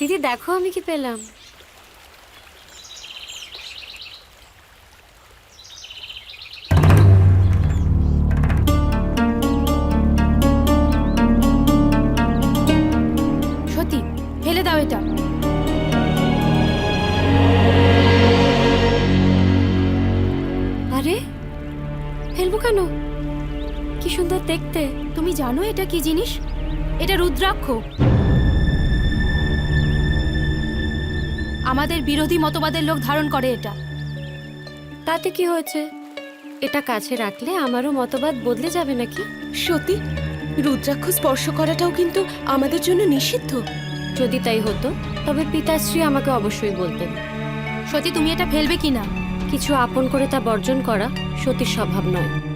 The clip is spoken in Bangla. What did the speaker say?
দিদি, দেখো আমি কি পেলাম। ফেলে দাও এটা। আরে, ফেলব কেন? কি সুন্দর দেখতে। তুমি জানো এটা কি জিনিস? এটা রুদ্রাক্ষ। আমাদের বিরোধী মতবাদের লোক ধারণ করে এটা। তাতে কি হয়েছে? এটা কাছে রাখলে আমারও মতবাদ বদলে যাবে নাকি? সত্যি? রুদ্রাক্ষ স্পর্শ করাটাও কিন্তু আমাদের জন্য নিষিদ্ধ। যদি তাই হতো তবে পিতাশ্রী আমাকে অবশ্যই বলতেন। সতী তুমি এটা ফেলবে কি না কিছু আপন করে তা বর্জন করা সতীর স্বভাব নয়।